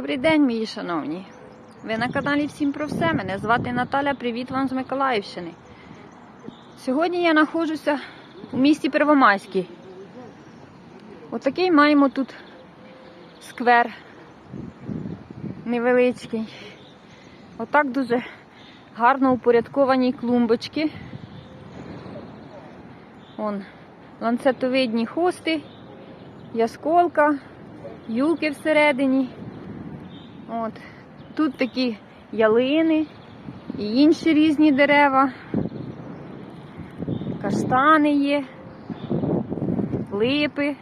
Добрий день, мої шановні. Ви на каналі Всім про все. Мене звати Наталя. Привіт вам з Миколаївщини. Сьогодні я знаходжуся у місті Первомайській. Отакий маємо тут сквер невеличкий. Отак дуже гарно упорядковані клумбочки. Вон ланцетовидні хости, ясколка, юки всередині. От. Тут такі ялини і інші різні дерева. Каштани є, липи.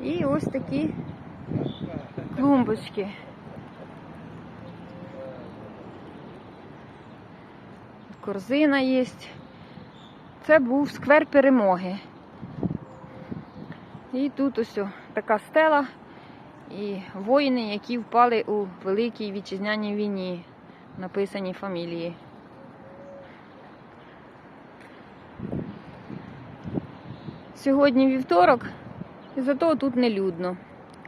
І ось такі клумбочки. Корзина є. Це був сквер перемоги. І тут ось така стела і воїни, які впали у Великій Вітчизняній війні, написані фамілії. Сьогодні вівторок, і зато тут не людно.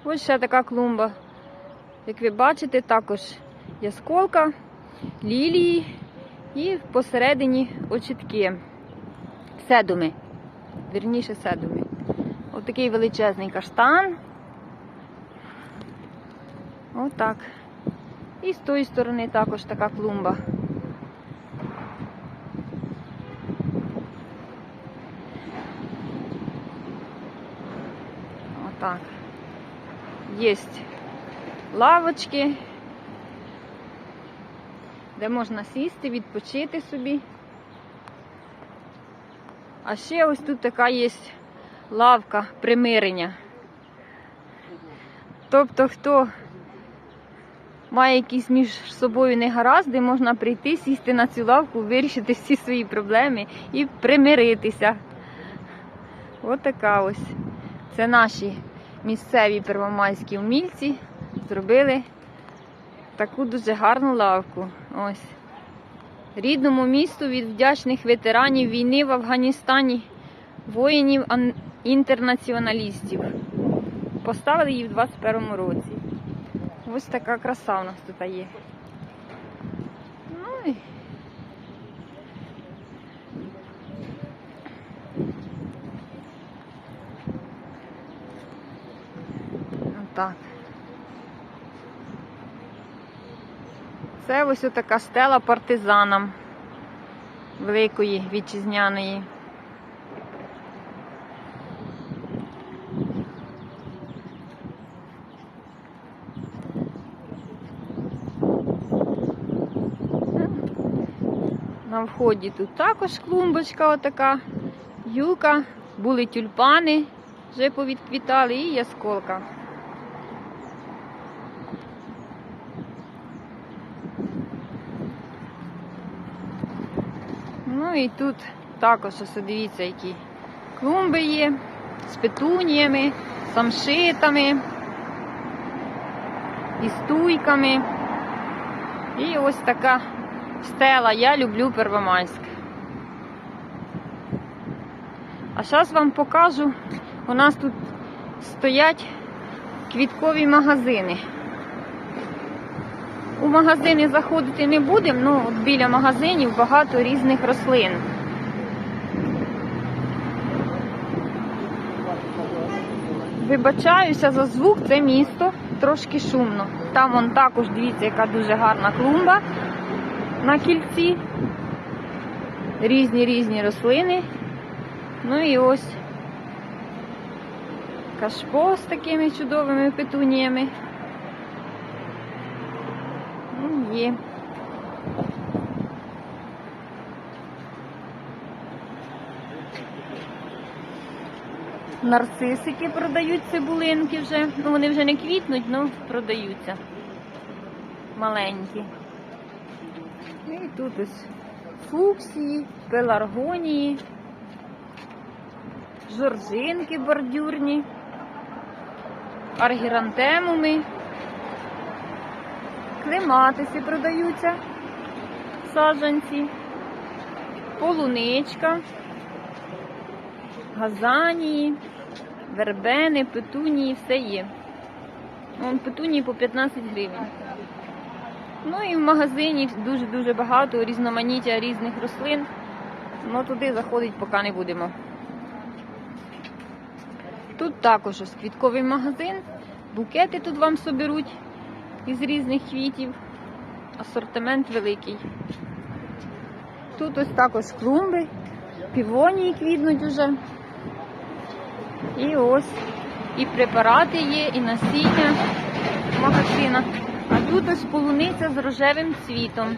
Ось ще така клумба. Як ви бачите, також ясколка, лілії і посередині очітки. Седуми. Вірніше седуми. Ось такий величезний каштан. Отак. І з тої сторони також така клумба. Отак. Є лавочки, де можна сісти, відпочити собі. А ще ось тут така є лавка примирення. Тобто, хто має якісь між собою негаразди, можна прийти, сісти на цю лавку, вирішити всі свої проблеми і примиритися. Ось така ось. Це наші місцеві первомайські умільці зробили таку дуже гарну лавку. Ось. Рідному місту від вдячних ветеранів війни в Афганістані, воїнів інтернаціоналістів. Поставили її в 21 році. Ось така краса у нас тут є. Ну і Отак. Це ось така стела партизанам Великої вітчизняної. На вході тут також клумбочка отака, юка, були тюльпани, вже повідквітали і ясколка. Ну і тут також ось дивіться, які клумби є з петуніями, самшитами, і стуйками. І ось така стела. Я люблю Первомайськ. А зараз вам покажу, у нас тут стоять квіткові магазини. У магазини заходити не будемо, ну от біля магазинів багато різних рослин. Вибачаюся за звук, це місто трошки шумно. Там вон також, дивіться, яка дуже гарна клумба на кільці. Різні різні рослини. Ну і ось кашпо з такими чудовими петуніями. Ну, Є. Нарцисики продають цибулинки вже. Ну, вони вже не квітнуть, але продаються. Маленькі. Ну, І тут ось фуксії, пеларгонії, жоржинки бордюрні, аргірантемуми. Клематиси продаються, саджанці, полуничка, газанії, вербени, петунії, все є. Вон петунії по 15 гривень. Ну і в магазині дуже-дуже багато різноманіття різних рослин. Ну туди заходить поки не будемо. Тут також ось квітковий магазин. Букети тут вам соберуть із різних квітів. Асортимент великий. Тут ось також клумби, півонії квітнуть уже. І ось і препарати є, і насіння в магазинах. Ось полуниця з рожевим цвітом.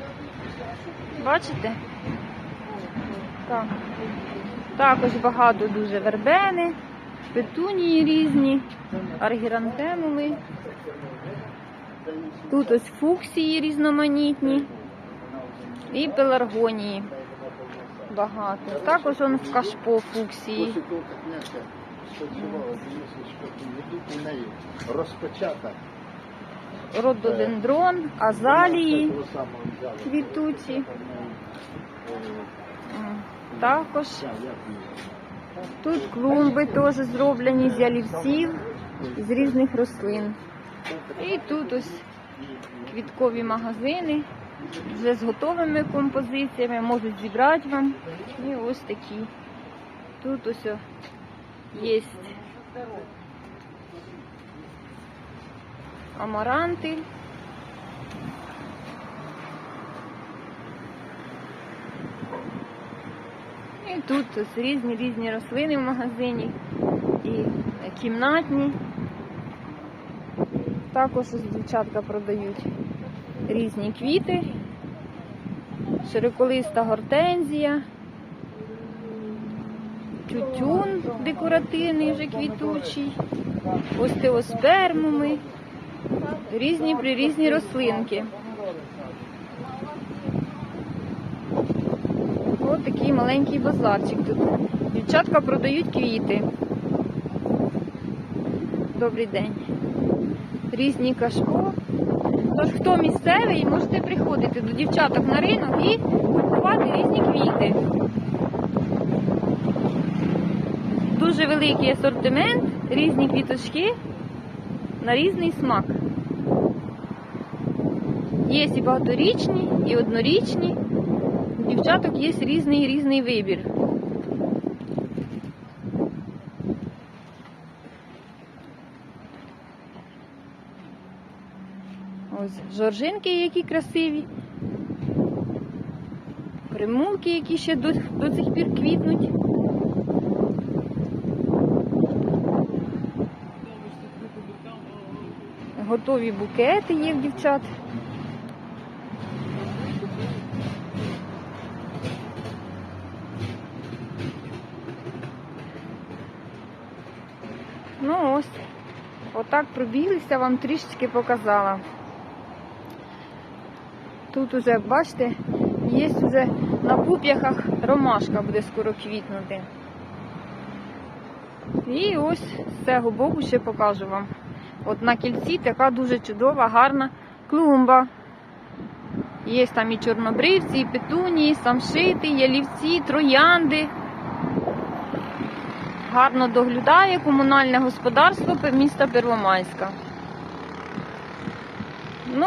Бачите? Так. Також багато дуже вербени, петунії різні, аргірантемуми. Тут ось фуксії різноманітні і пеларгонії. Багато. Також он в кашпо фуксії. Розпочата. Рододендрон, азалії квітучі. М, Також тут клумби теж зроблені з ялівців, з різних рослин. І тут ось квіткові магазини вже з готовими композиціями, можуть зібрати вам. І ось такі. Тут ось є амаранти. І тут різні різні рослини в магазині і кімнатні. Також ось дівчатка продають різні квіти, широколиста гортензія, тютюн декоративний вже квітучий, остеоспермуми, різні прирізні рослинки. Ось такий маленький базарчик тут. Дівчатка продають квіти. Добрий день. Різні кашпо. Тож, хто місцевий, можете приходити до дівчаток на ринок і купувати різні квіти. Дуже великий асортимент, різні квіточки на різний смак. Є і багаторічні, і однорічні. У дівчаток є різний різний вибір. Ось жоржинки, які красиві. Примулки, які ще до, до цих пір квітнуть. Готові букети є в дівчат. Ну ось, отак пробіглися, вам трішечки показала. Тут уже, бачите, є вже на пуп'яхах ромашка буде скоро квітнути. І ось з цього боку ще покажу вам. От на кільці така дуже чудова, гарна клумба. Є там і чорнобривці, і петунії, самшити, ялівці, троянди. Гарно доглядає комунальне господарство міста Первомайська. Ну,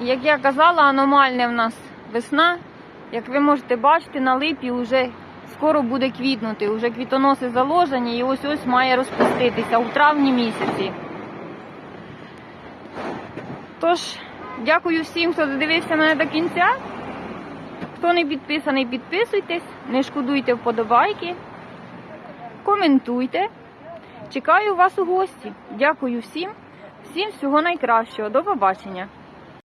як я казала, аномальна в нас весна. Як ви можете бачити, на липі вже скоро буде квітнути. Уже квітоноси заложені і ось ось має розпуститися у травні місяці. Тож, дякую всім, хто додивився мене до кінця. Хто не підписаний, підписуйтесь, не шкодуйте вподобайки, коментуйте. Чекаю вас у гості. Дякую всім, всім всього найкращого. До побачення.